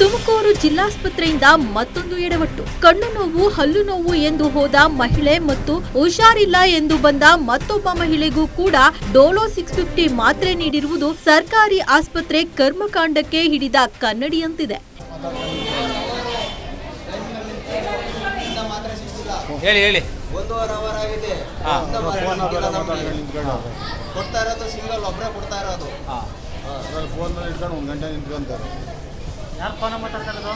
ತುಮಕೂರು ಜಿಲ್ಲಾಸ್ಪತ್ರೆಯಿಂದ ಮತ್ತೊಂದು ಎಡವಟ್ಟು. ಕಣ್ಣು ನೋವು ಹಲ್ಲು ನೋವು ಎಂದು ಹೋದ ಮಹಿಳೆ ಮತ್ತು ಹುಷಾರಿಲ್ಲ ಎಂದು ಬಂದ ಮತ್ತೊಬ್ಬ ಮಹಿಳೆಗೂ ಕೂಡ ಡೋಲೋ ಸಿಕ್ಸ್ ಫಿಫ್ಟಿ ಮಾತ್ರೆ ನೀಡಿರುವುದು ಸರ್ಕಾರಿ ಆಸ್ಪತ್ರೆ ಕರ್ಮಕಾಂಡಕ್ಕೆ ಹಿಡಿದ ಕನ್ನಡಿಯಂತಿದೆ. ಹೇಳಿ ಹೇಳಿ. ಒಂದೂವರೆ ಅವರ್ ಆಗಿದೆ. ಹಾ. ಎಂತ ಮಾತಾಡ್ಲಿಕ್ಕಿಲ್ಲ ನಮ್ಗೆ. ಕೊಡ್ತಾ ಇರೋದು ಸಿಂಗಲ್ ಒಬ್ಬರೇ ಕೊಡ್ತಾ ಇರೋದು. ಫೋನ್ ಇಟ್ಕೊಂಡು ಒಂದು ಗಂಟೆ ನಿಂತ್ಕೊಂತಾರೆ. ಯಾರು ಫೋನ್ ಮಾತಾಡ್ತಾ ಇರೋದು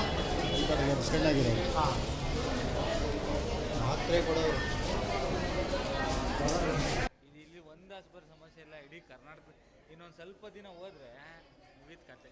ಈ ಕಡೆಗೆ ಸ್ಕ್ಯಾನ್ ಹಾಂ. ಮಾತ್ರೆ ಕೊಡೋದು ಇದು ಇಲ್ಲಿ ಒಂದು ಆಸ್ಪತ್ರೆ ಸಮಸ್ಯೆ ಇಲ್ಲ ಇಡೀ ಕರ್ನಾಟಕ ಇನ್ನೊಂದು ಸ್ವಲ್ಪ ದಿನ ಹೋದ್ರೆ ಮುಗಿದ ಕತೆ.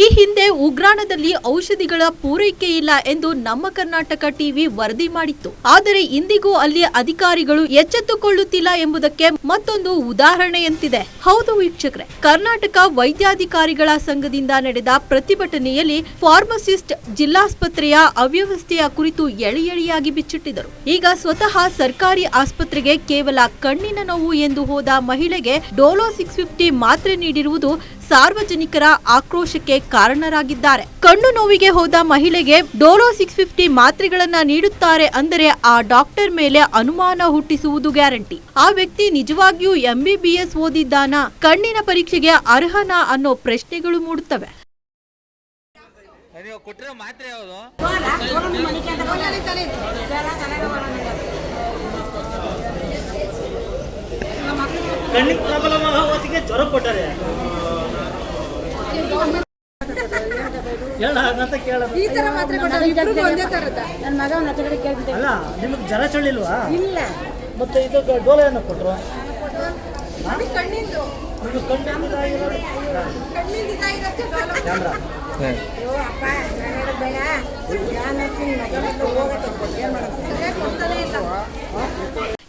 ಈ ಹಿಂದೆ ಉಗ್ರಾಣದಲ್ಲಿ ಔಷಧಿಗಳ ಪೂರೈಕೆ ಇಲ್ಲ ಎಂದು ನಮ್ಮ ಕರ್ನಾಟಕ ಟಿವಿ ವರದಿ ಮಾಡಿತ್ತು. ಆದರೆ ಇಂದಿಗೂ ಅಲ್ಲಿ ಅಧಿಕಾರಿಗಳು ಎಚ್ಚೆತ್ತುಕೊಳ್ಳುತ್ತಿಲ್ಲ ಎಂಬುದಕ್ಕೆ ಮತ್ತೊಂದು ಉದಾಹರಣೆಯಂತಿದೆ. ಹೌದು ವೀಕ್ಷಕರೇ, ಕರ್ನಾಟಕ ವೈದ್ಯಾಧಿಕಾರಿಗಳ ಸಂಘದಿಂದ ನಡೆದ ಪ್ರತಿಭಟನೆಯಲ್ಲಿ ಫಾರ್ಮಸಿಸ್ಟ್ ಜಿಲ್ಲಾಸ್ಪತ್ರೆಯ ಅವ್ಯವಸ್ಥೆಯ ಕುರಿತು ಎಳೆ ಎಳೆಯಾಗಿ ಬಿಚ್ಚಿಟ್ಟಿದರು ಈಗ ಸ್ವತಃ ಸರ್ಕಾರಿ ಆಸ್ಪತ್ರೆಗೆ ಕೇವಲ ಕಣ್ಣಿನ ನೋವು ಎಂದು ಹೋದ ಮಹಿಳೆಗೆ ಡೋಲೋ ಸಿಕ್ಸ್ ಫಿಫ್ಟಿ ಮಾತ್ರೆ ನೀಡಿರುವುದು ಸಾರ್ವಜನಿಕರ ಆಕ್ರೋಶಕ್ಕೆ ಕಾರಣರಾಗಿದ್ದಾರೆ. ಕಣ್ಣು ನೋವಿಗೆ ಹೋದ ಮಹಿಳೆಗೆ ಡೋಲೋ ಸಿಕ್ಸ್ ಫಿಫ್ಟಿ ಮಾತ್ರೆಗಳನ್ನ ನೀಡುತ್ತಾರೆ ಅಂದರೆ ಆ ಡಾಕ್ಟರ್ ಮೇಲೆ ಅನುಮಾನ ಹುಟ್ಟಿಸುವುದು ಗ್ಯಾರಂಟಿ. ಆ ವ್ಯಕ್ತಿ ನಿಜವಾಗಿಯೂ ಎಂಬಿಬಿಎಸ್ ಓದಿದ್ದಾನ? ಕಣ್ಣಿನ ಪರೀಕ್ಷೆಗೆ ಅರ್ಹನಾ ಅನ್ನೋ ಪ್ರಶ್ನೆಗಳು ಮೂಡುತ್ತವೆ. ಕಣ್ಣಿಗೆ ಪ್ರಾಬ್ಲಮ್ ಆಗೋ ಹೊತ್ತಿಗೆ ಜ್ವರ ಕೊಟ್ಟಾರೆ. ಈ ತರ ಮಾತ್ರ ಕೊಟ್ಟವ್ರು ಇಬ್ರಿಗೂ ಒಂದೇ ತರದ ನನ್ನ ಮಗ ಒಂದು ಹತ್ತು ಕಡೆ ಕೇಳ್ತಿದ್ದೆ ಅಲ್ಲ ನಿಮಗೆ ಜರ ಚಳಿಲ್ವಾ? ಇಲ್ಲ. ಮತ್ತೆ ಇದು ಡೋಲ ಏನೋ ಕೊಟ್ರು. ಕಣ್ಣಿಂದು. ಇದಾಗಿರೋದು. ಕಣ್ಣಿಂದ ಕ್ಯಾಮ್ರಾ ಅಯ್ಯೋ ಅಪ್ಪ ನಾನು ಬೇಡ. ನಾನು ಹೋಗತ್ತೆ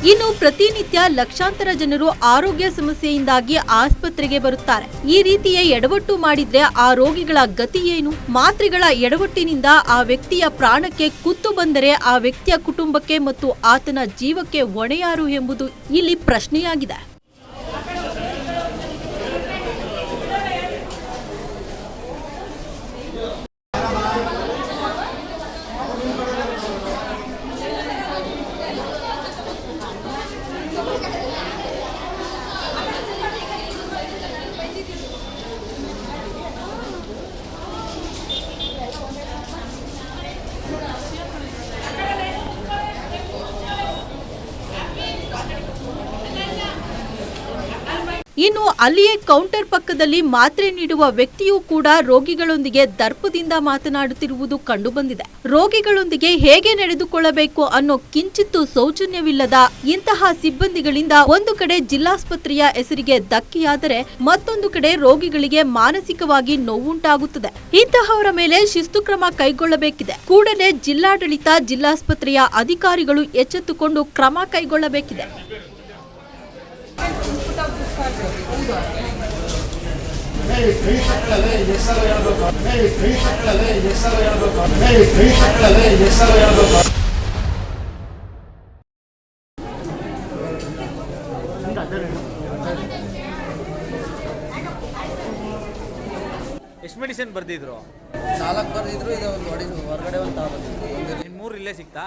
ಇನ್ನು ಪ್ರತಿನಿತ್ಯ ಲಕ್ಷಾಂತರ ಜನರು ಆರೋಗ್ಯ ಸಮಸ್ಯೆಯಿಂದಾಗಿ ಆಸ್ಪತ್ರೆಗೆ ಬರುತ್ತಾರೆ. ಈ ರೀತಿಯ ಎಡವಟ್ಟು ಮಾಡಿದ್ರೆ ಆ ರೋಗಿಗಳ ಗತಿ ಏನು? ಮಾತ್ರೆಗಳ ಎಡವಟ್ಟಿನಿಂದ ಆ ವ್ಯಕ್ತಿಯ ಪ್ರಾಣಕ್ಕೆ ಕುತ್ತು ಬಂದರೆ ಆ ವ್ಯಕ್ತಿಯ ಕುಟುಂಬಕ್ಕೆ ಮತ್ತು ಆತನ ಜೀವಕ್ಕೆ ಹೊಣೆಯಾರು ಎಂಬುದು ಇಲ್ಲಿ ಪ್ರಶ್ನೆಯಾಗಿದೆ ಇನ್ನು ಅಲ್ಲಿಯೇ ಕೌಂಟರ್ ಪಕ್ಕದಲ್ಲಿ ಮಾತ್ರೆ ನೀಡುವ ವ್ಯಕ್ತಿಯೂ ಕೂಡ ರೋಗಿಗಳೊಂದಿಗೆ ದರ್ಪದಿಂದ ಮಾತನಾಡುತ್ತಿರುವುದು ಕಂಡುಬಂದಿದೆ. ರೋಗಿಗಳೊಂದಿಗೆ ಹೇಗೆ ನಡೆದುಕೊಳ್ಳಬೇಕು ಅನ್ನೋ ಕಿಂಚಿತ್ತು ಸೌಜನ್ಯವಿಲ್ಲದ ಇಂತಹ ಸಿಬ್ಬಂದಿಗಳಿಂದ ಒಂದು ಕಡೆ ಜಿಲ್ಲಾಸ್ಪತ್ರೆಯ ಹೆಸರಿಗೆ ಧಕ್ಕೆಯಾದರೆ ಮತ್ತೊಂದು ಕಡೆ ರೋಗಿಗಳಿಗೆ ಮಾನಸಿಕವಾಗಿ ನೋವುಂಟಾಗುತ್ತದೆ. ಇಂತಹವರ ಮೇಲೆ ಶಿಸ್ತು ಕ್ರಮ ಕೈಗೊಳ್ಳಬೇಕಿದೆ. ಕೂಡಲೇ ಜಿಲ್ಲಾಡಳಿತ ಜಿಲ್ಲಾಸ್ಪತ್ರೆಯ ಅಧಿಕಾರಿಗಳು ಎಚ್ಚೆತ್ತುಕೊಂಡು ಕ್ರಮ ಕೈಗೊಳ್ಳಬೇಕಿದೆ. ಎಷ್ಟು ಮೆಡಿಸಿನ್ ಬರ್ದಿದ್ರು? ನಾಲ್ಕು ಬರ್ದಿದ್ರು ಇದು ಒಂದು ಹೊರಗಡೆ ಒಂದು ತಗೊಂಡ್ಬಂದಿದ್ರು ನಿಮ್ಮ ಮೂರು ಇಲ್ಲೇ ಸಿಗ್ತಾ?